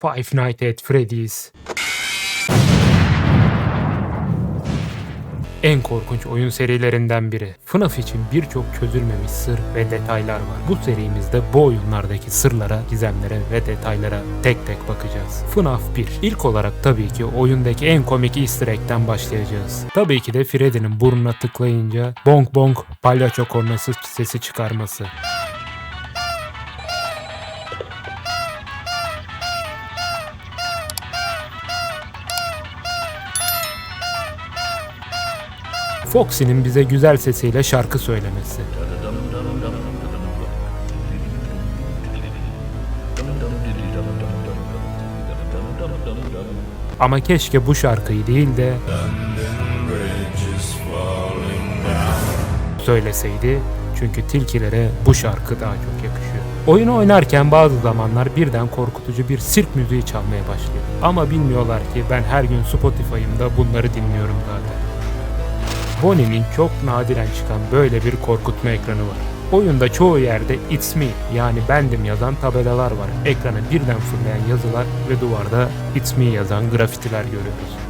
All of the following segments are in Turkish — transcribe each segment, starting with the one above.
Five Nights at Freddy's. En korkunç oyun serilerinden biri. FNAF için birçok çözülmemiş sır ve detaylar var. Bu serimizde bu oyunlardaki sırlara, gizemlere ve detaylara tek tek bakacağız. FNAF 1. İlk olarak tabii ki oyundaki en komik easter egg'ten başlayacağız. Tabii ki de Freddy'nin burnuna tıklayınca bonk bonk palyaço kornası sesi çıkarması. Foxy'nin bize güzel sesiyle şarkı söylemesi. Ama keşke bu şarkıyı değil de söyleseydi çünkü tilkilere bu şarkı daha çok yakışıyor. Oyunu oynarken bazı zamanlar birden korkutucu bir sirk müziği çalmaya başlıyor. Ama bilmiyorlar ki ben her gün Spotify'ımda bunları dinliyorum zaten. Bonnie'nin çok nadiren çıkan böyle bir korkutma ekranı var. Oyunda çoğu yerde It's Me yani bendim yazan tabelalar var. Ekrana birden fırlayan yazılar ve duvarda It's Me yazan grafitiler görüyoruz.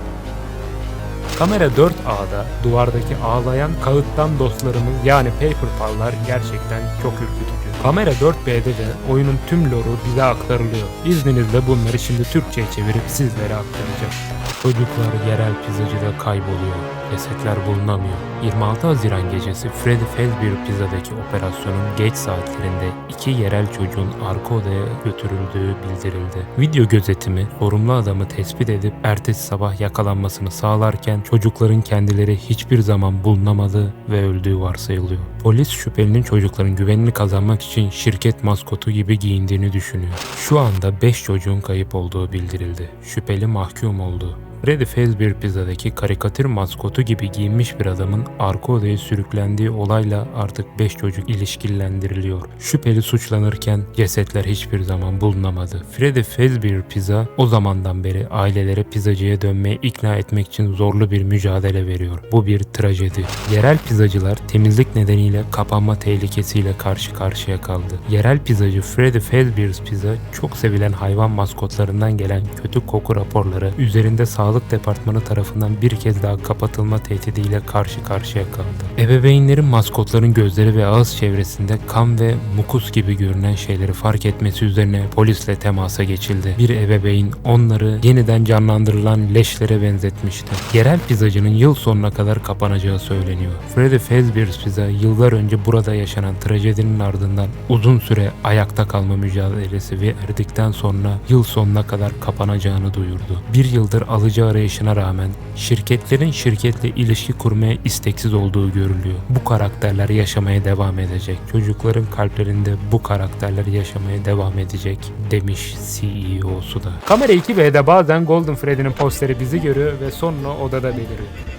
Kamera 4A'da duvardaki ağlayan kağıttan dostlarımız yani Paper Pal'lar gerçekten çok ürkütücü. Kamera 4B'de de oyunun tüm lore'u bize aktarılıyor. İzninizle bunları şimdi Türkçe'ye çevirip sizlere aktaracağım. Çocuklar yerel pizzacıda kayboluyor. Cesetler bulunamıyor. 26 Haziran gecesi Freddy Fazbear Pizza'daki operasyonun geç saatlerinde iki yerel çocuğun arka odaya götürüldüğü bildirildi. Video gözetimi sorumlu adamı tespit edip ertesi sabah yakalanmasını sağlarken çocukların kendileri hiçbir zaman bulunamadığı ve öldüğü varsayılıyor. Polis şüphelinin çocukların güvenini kazanmak için şirket maskotu gibi giyindiğini düşünüyor. Şu anda 5 çocuğun kayıp olduğu bildirildi. Şüpheli mahkum oldu. Freddy Fazbear Pizza'daki karikatür maskotu gibi giyinmiş bir adamın arka odaya sürüklendiği olayla artık 5 çocuk ilişkilendiriliyor. Şüpheli suçlanırken cesetler hiçbir zaman bulunamadı. Freddy Fazbear Pizza o zamandan beri ailelere pizzacıya dönmeye ikna etmek için zorlu bir mücadele veriyor. Bu bir trajedi. Yerel pizzacılar temizlik nedeniyle kapanma tehlikesiyle karşı karşıya kaldı. Yerel pizzacı Freddy Fazbear's Pizza çok sevilen hayvan maskotlarından gelen kötü koku raporları üzerinde sağlık departmanı tarafından bir kez daha kapatılma tehdidiyle karşı karşıya kaldı. Ebeveynlerin maskotların gözleri ve ağız çevresinde kan ve mukus gibi görünen şeyleri fark etmesi üzerine polisle temasa geçildi. Bir ebeveyn onları yeniden canlandırılan leşlere benzetmişti. Yerel pizzacının yıl sonuna kadar kapanacağı söyleniyor. Freddy Fazbear's Pizza yıllar önce burada yaşanan trajedinin ardından uzun süre ayakta kalma mücadelesi verdikten sonra yıl sonuna kadar kapanacağını duyurdu. Bir yıldır alıcı arayışına rağmen şirketlerin şirketle ilişki kurmaya isteksiz olduğu görülüyor. Bu karakterler yaşamaya devam edecek. Çocukların kalplerinde bu karakterler yaşamaya devam edecek demiş CEO'su da. Kamera 2B'de bazen Golden Freddy'nin posteri bizi görüyor ve sonra odada beliriyor.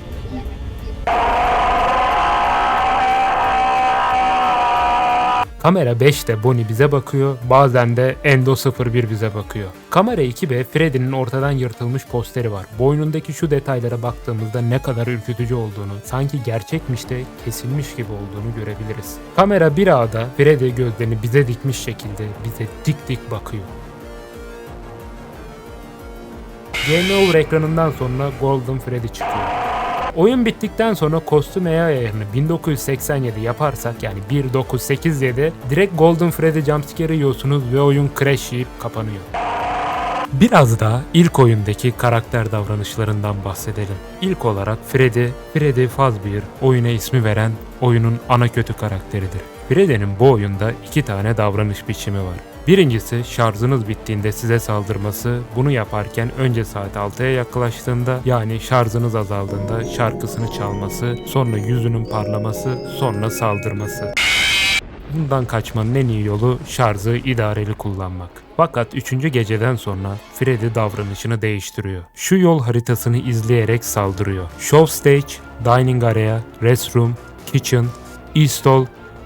Kamera 5'te Bonnie bize bakıyor, bazen de Endo 01 bize bakıyor. Kamera 2B Freddy'nin ortadan yırtılmış posteri var. Boynundaki şu detaylara baktığımızda ne kadar ürkütücü olduğunu, sanki gerçekmiş de kesilmiş gibi olduğunu görebiliriz. Kamera 1A'da Freddy gözlerini bize dikmiş şekilde bize dik dik bakıyor. Game Over ekranından sonra Golden Freddy çıkıyor. Oyun bittikten sonra kostüm ayarını 1987 yaparsak yani 1987 direkt Golden Freddy jumpscare yiyorsunuz ve oyun crash yiyip kapanıyor. Biraz da ilk oyundaki karakter davranışlarından bahsedelim. İlk olarak Freddy, Freddy Fazbear oyuna ismi veren oyunun ana kötü karakteridir. Freddy'nin bu oyunda iki tane davranış biçimi var. Birincisi şarjınız bittiğinde size saldırması. Bunu yaparken önce saat 6'ya yaklaştığında yani şarjınız azaldığında şarkısını çalması, sonra yüzünün parlaması, sonra saldırması. Bundan kaçmanın en iyi yolu şarjı idareli kullanmak. Fakat 3. geceden sonra Freddy davranışını değiştiriyor. Şu yol haritasını izleyerek saldırıyor. Show Stage, Dining Area, Restroom, Kitchen, East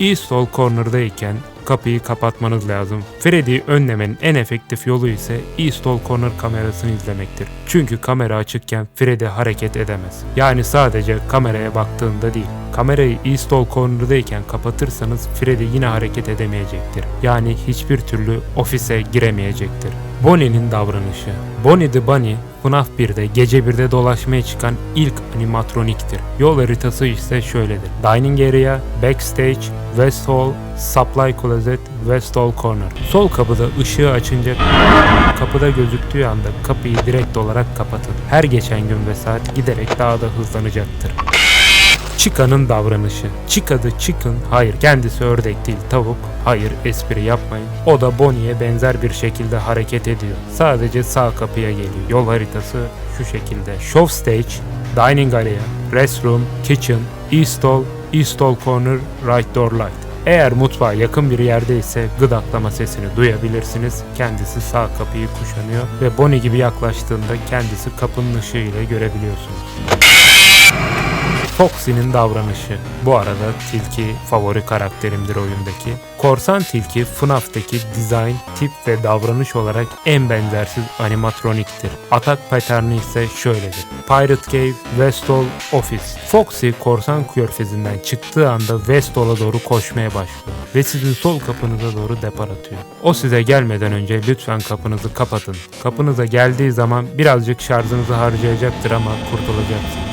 East Hall Corner'dayken kapıyı kapatmanız lazım. Freddy'yi önlemenin en efektif yolu ise East Hall Corner kamerasını izlemektir. Çünkü kamera açıkken Freddy hareket edemez. Yani sadece kameraya baktığında değil. Kamerayı East Hall Corner'dayken kapatırsanız Freddy yine hareket edemeyecektir. Yani hiçbir türlü ofise giremeyecektir. Bonnie'nin davranışı. Bonnie the Bunny, FNAF 1'de gece 1'de dolaşmaya çıkan ilk animatroniktir. Yol haritası ise şöyledir. Dining Area, Backstage, West Hall, Supply Closet, West Hall Corner. Sol kapıda ışığı açınca kapıda gözüktüğü anda kapıyı direkt olarak kapatın. Her geçen gün ve saat giderek daha da hızlanacaktır. Chica'nın davranışı. Chica the chicken, hayır kendisi ördek değil tavuk, hayır espri yapmayın. O da Bonnie'ye benzer bir şekilde hareket ediyor. Sadece sağ kapıya geliyor. Yol haritası şu şekilde. Show stage, dining area, restroom, kitchen, east hall, east hall corner, right door light. Eğer mutfağa yakın bir yerde ise gıdaklama sesini duyabilirsiniz. Kendisi sağ kapıyı kuşanıyor ve Bonnie gibi yaklaştığında kendisi kapının ışığı ile görebiliyorsunuz. Foxy'nin davranışı. Bu arada Tilki favori karakterimdir oyundaki. Korsan Tilki FNAF'taki dizayn, tip ve davranış olarak en benzersiz animatroniktir. Atak paterni ise şöyledir. Pirate Cave, Westall, Office. Foxy korsan körfezinden çıktığı anda Westall'a doğru koşmaya başlıyor ve sizin sol kapınıza doğru depar atıyor. O size gelmeden önce lütfen kapınızı kapatın. Kapınıza geldiği zaman birazcık şarjınızı harcayacaktır ama kurtulacaksınız.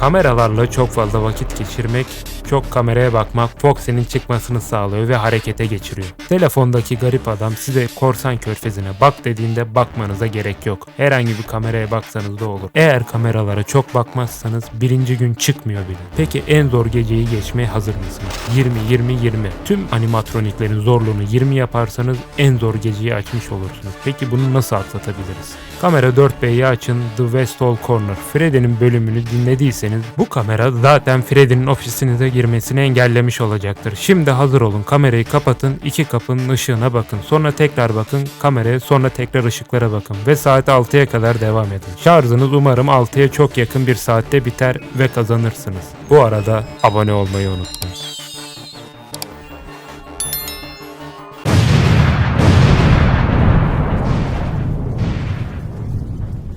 Kameralarla çok fazla vakit geçirmek, çok kameraya bakmak Foxy'nin çıkmasını sağlıyor ve harekete geçiriyor. Telefondaki garip adam size korsan körfezine bak dediğinde bakmanıza gerek yok. Herhangi bir kameraya baksanız da olur. Eğer kameralara çok bakmazsanız birinci gün çıkmıyor bile. Peki en zor geceyi geçmeye hazır mısınız? 20-20-20. Tüm animatroniklerin zorluğunu 20 yaparsanız en zor geceyi açmış olursunuz. Peki bunu nasıl atlatabiliriz? Kamera 4B'yi açın The West Hall Corner. Freddy'nin bölümünü dinlediyseniz bu kamera zaten Freddy'nin ofisinize girmesini engellemiş olacaktır. Şimdi hazır olun kamerayı kapatın iki kapının ışığına bakın. Sonra tekrar bakın kameraya sonra tekrar ışıklara bakın. Ve saat 6'ya kadar devam edin. Şarjınız umarım 6'ya çok yakın bir saatte biter ve kazanırsınız. Bu arada abone olmayı unutmayın.